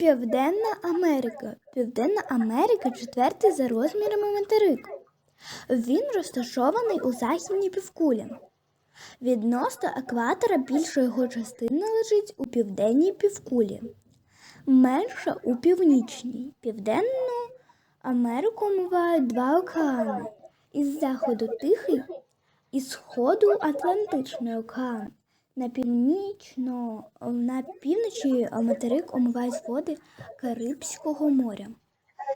Південна Америка. Південна Америка четвертий за розмірами материк. Він розташований у західній півкулі. Відносно екватора більша його частина лежить у південній півкулі, менша у північній. Південну Америку омивають два океани. Із заходу Тихий і сходу Атлантичний океан. На північно на півночі материк омивають води Карибського моря.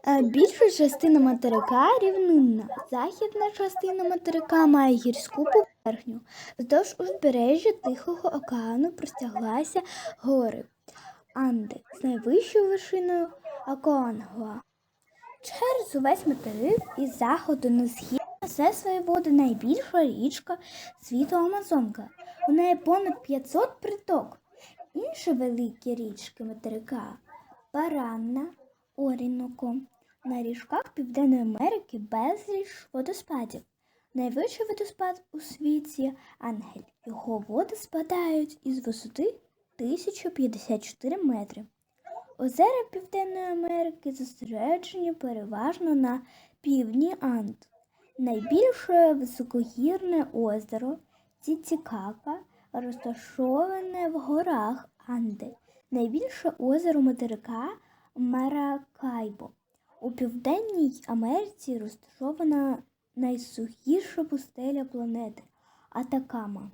Е, Більша частина материка рівнинна. Західна частина материка має гірську поверхню. Вздовж узбережжя Тихого океану простяглася гори Анди з найвищою вершиною Акоангуа. Через увесь материк із заходу на схід несе свої води найбільша річка світу Амазонка. У неї понад 500 приток. Інші великі річки материка Паранна, Оріноко. На річках Південної Америки безліч водоспадів. Найвищий водоспад у світі Ангель. Його води спадають із висоти 1054 метри. Озера Південної Америки зосереджені переважно на півдні Анд. Найбільше високогірне озеро Тітікака розташоване в горах Анди. Найбільше озеро материка Маракайбо. У Південній Америці розташована найсухіша пустеля планети Атакама.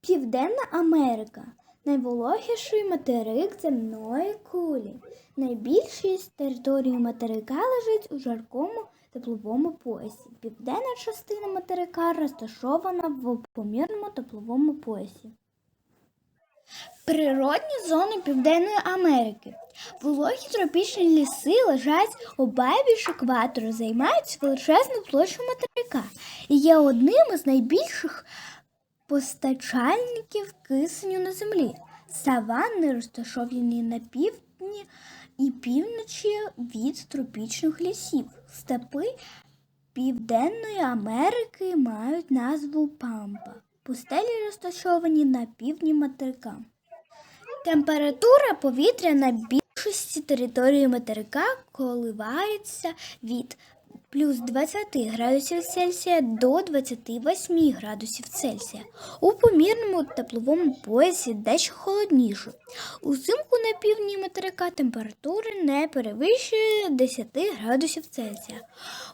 Південна Америка найвологіший материк земної кулі. Найбільшість території материка лежить у жаркому тепловому поясі. Південна частина материка розташована в помірному тепловому поясі. Природні зони Південної Америки. Вологі тропічні ліси лежать обабіч екватору, займають величезну площу материка і є одним із найбільших постачальників кисню на землі. Саванни розташовані на півдні і півночі від тропічних лісів. Степи Південної Америки мають назву Пампа. Пустелі розташовані на півдні материка. Температура повітря на більшості території материка коливається від плюс 20 градусів Цельсія до 28 градусів Цельсія. У помірному тепловому поясі дещо холодніше. Узимку на півдні материка температура не перевищує 10 градусів Цельсія.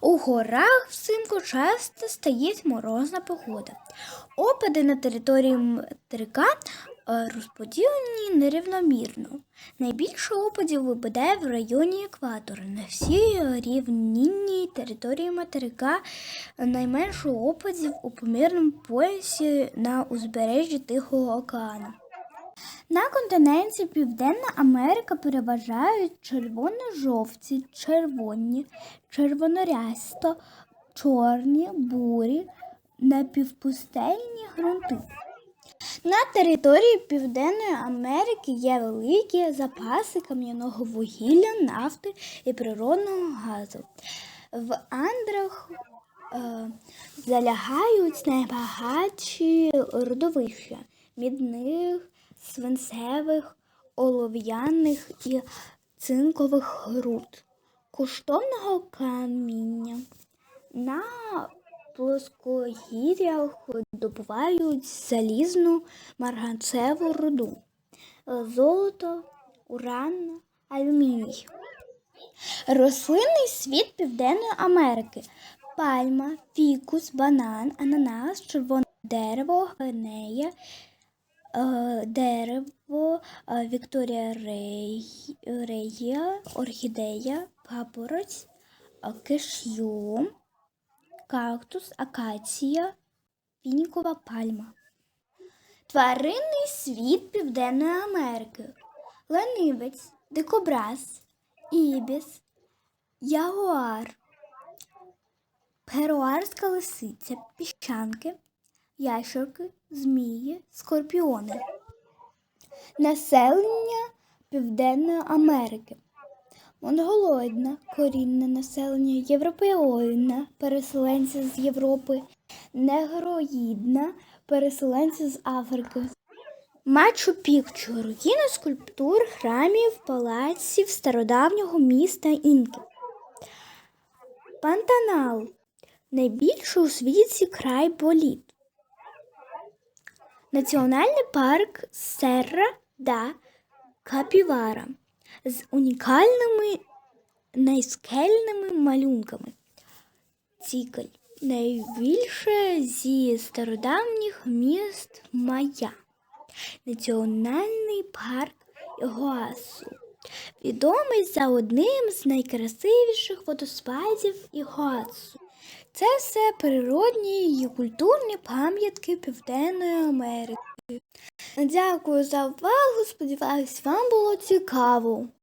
У горах взимку часто стає морозна погода. Опади на території материка розподілені нерівномірно. Найбільше опадів випадає в районі екватора. На всій рівнинній території материка найменше опадів у помірному поясі на узбережжі Тихого океану. На континенті Південна Америка переважають червоно-жовті, червоні, червонорясто, чорні, бурі, напівпустельні ґрунти. На території Південної Америки є великі запаси кам'яного вугілля, нафти і природного газу. В Андрах е, залягають найбагатші родовища мідних, свинцевих, олов'яних і цинкових груд, коштовного каміння. На плоскогір'ях добувають залізну марганцеву руду, золото, уран, алюміній. Рослинний світ Південної Америки. Пальма, фікус, банан, ананас, червоне дерево, гвинея, е, дерево, е, Вікторія Рея, орхідея, папороть, е, кешю, кактус, акація, фінікова пальма. Тваринний світ Південної Америки. Ленивець, дикобраз, ібіс, ягуар, перуарська лисиця, піщанки, ящерки, змії, скорпіони. Населення Південної Америки. Монголоїдне корінне населення, європеоїдне переселенці з Європи, негроїдне переселенці з Африки, Мачу Пікчу руїни скульптур, храмів, палаців стародавнього міста Інки. Пантанал найбільший у світі край боліт. Національний парк Серра да Капівара з унікальними найскельними малюнками. Цікл найбільше зі стародавніх міст Майя. Національний парк Ігуасу. Відомий за одним з найкрасивіших водоспадів Ігуасу. Це все природні і культурні пам'ятки Південної Америки. Дякую за увагу. Сподіваюсь, вам було цікаво.